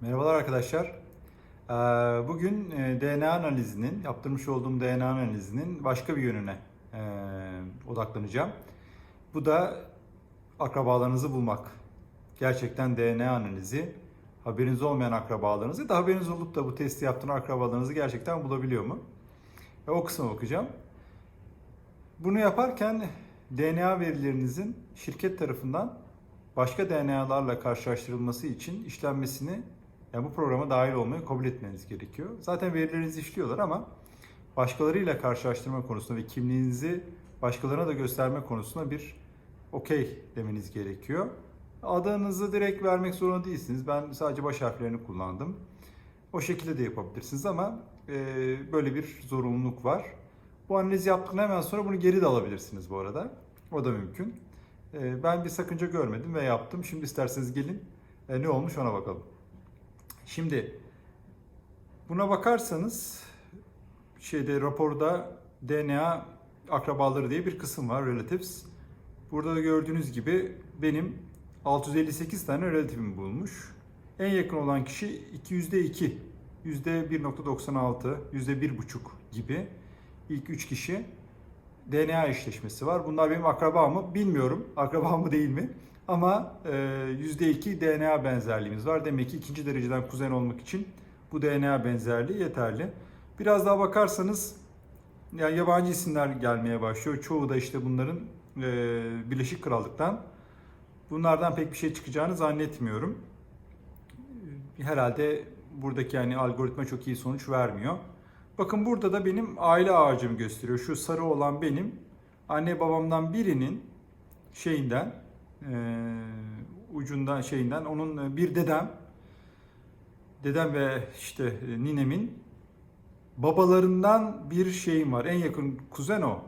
Merhabalar arkadaşlar. Ee, Bugün e, DNA analizinin, yaptırmış olduğum DNA analizinin başka bir yönüne e, odaklanacağım. Bu da akrabalarınızı bulmak. Gerçekten DNA analizi haberiniz olmayan akrabalarınızı da haberiniz olup da bu testi yaptıran akrabalarınızı gerçekten bulabiliyor mu? O kısma bakacağım. Bunu yaparken DNA verilerinizin şirket tarafından başka DNA'larla karşılaştırılması için işlenmesini yani bu programa dahil olmayı kabul etmeniz gerekiyor. Zaten verilerinizi işliyorlar ama başkalarıyla karşılaştırma konusunda ve kimliğinizi başkalarına da gösterme konusunda bir okey demeniz gerekiyor. Adınızı direkt vermek zorunda değilsiniz. Ben sadece baş harflerini kullandım. O şekilde de yapabilirsiniz ama e, böyle bir zorunluluk var. Bu analizi yaptıktan hemen sonra bunu geri de alabilirsiniz bu arada. O da mümkün. E, ben bir sakınca görmedim ve yaptım. Şimdi isterseniz gelin e, ne olmuş ona bakalım. Şimdi buna bakarsanız şeyde raporda DNA akrabaları diye bir kısım var relatives. Burada da gördüğünüz gibi benim 658 tane relatifim bulmuş. En yakın olan kişi %2, %1.96, %1.5 gibi ilk 3 kişi DNA eşleşmesi var. Bunlar benim akraba mı bilmiyorum. Akraba mı değil mi? Ama e, %2 DNA benzerliğimiz var. Demek ki ikinci dereceden kuzen olmak için bu DNA benzerliği yeterli. Biraz daha bakarsanız yani yabancı isimler gelmeye başlıyor. Çoğu da işte bunların e, Birleşik Krallık'tan. Bunlardan pek bir şey çıkacağını zannetmiyorum. Herhalde buradaki yani algoritma çok iyi sonuç vermiyor. Bakın burada da benim aile ağacımı gösteriyor. Şu sarı olan benim anne babamdan birinin şeyinden ucundan şeyinden onun bir dedem dedem ve işte e, ninemin babalarından bir şeyim var. En yakın kuzen o.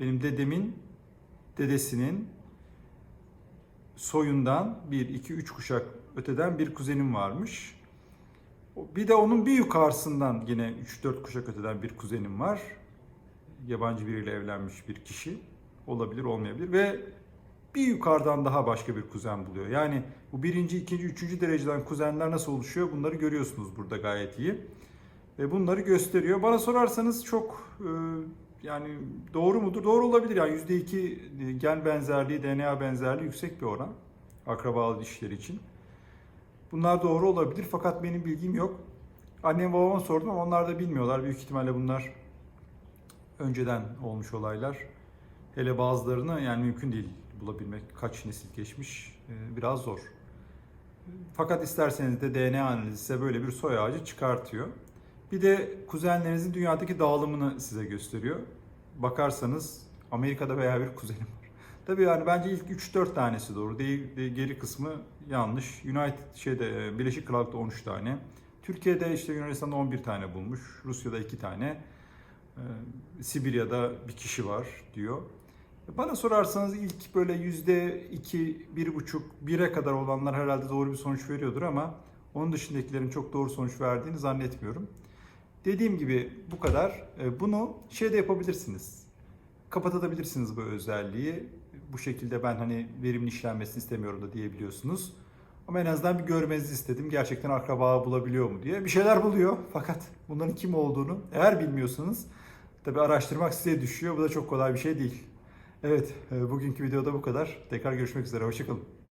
Benim dedemin dedesinin soyundan bir, iki, üç kuşak öteden bir kuzenim varmış. Bir de onun bir yukarısından yine 3-4 kuşak öteden bir kuzenim var. Yabancı biriyle evlenmiş bir kişi. Olabilir, olmayabilir. Ve bir yukarıdan daha başka bir kuzen buluyor. Yani bu birinci, ikinci, üçüncü dereceden kuzenler nasıl oluşuyor bunları görüyorsunuz burada gayet iyi. Ve bunları gösteriyor. Bana sorarsanız çok e, yani doğru mudur? Doğru olabilir. Yani %2 gen benzerliği, DNA benzerliği yüksek bir oran akrabalı ilişkileri için. Bunlar doğru olabilir fakat benim bilgim yok. Annem babama sordum ama onlar da bilmiyorlar. Büyük ihtimalle bunlar önceden olmuş olaylar. Hele bazılarını yani mümkün değil bulabilmek. Kaç nesil geçmiş e, biraz zor. Fakat isterseniz de DNA analizi size böyle bir soy ağacı çıkartıyor. Bir de kuzenlerinizin dünyadaki dağılımını size gösteriyor. Bakarsanız Amerika'da veya bir kuzenim var. Tabii yani bence ilk 3-4 tanesi doğru değil, geri kısmı yanlış. United şeyde e, Birleşik Krallık'ta 13 tane. Türkiye'de işte Yunanistan'da 11 tane bulmuş. Rusya'da 2 tane. Ee, Sibirya'da bir kişi var diyor. Bana sorarsanız ilk böyle yüzde iki, bir buçuk, bire kadar olanlar herhalde doğru bir sonuç veriyordur ama onun dışındakilerin çok doğru sonuç verdiğini zannetmiyorum. Dediğim gibi bu kadar. Ee, Bunu şey de yapabilirsiniz. Kapatabilirsiniz bu özelliği. Bu şekilde ben hani verimin işlenmesini istemiyorum da diyebiliyorsunuz. Ama en azından bir görmenizi istedim. Gerçekten akraba bulabiliyor mu diye. Bir şeyler buluyor fakat bunların kim olduğunu eğer bilmiyorsanız tabi araştırmak size düşüyor. Bu da çok kolay bir şey değil. Evet, e, bugünkü videoda bu kadar. Tekrar görüşmek üzere. Hoşçakalın.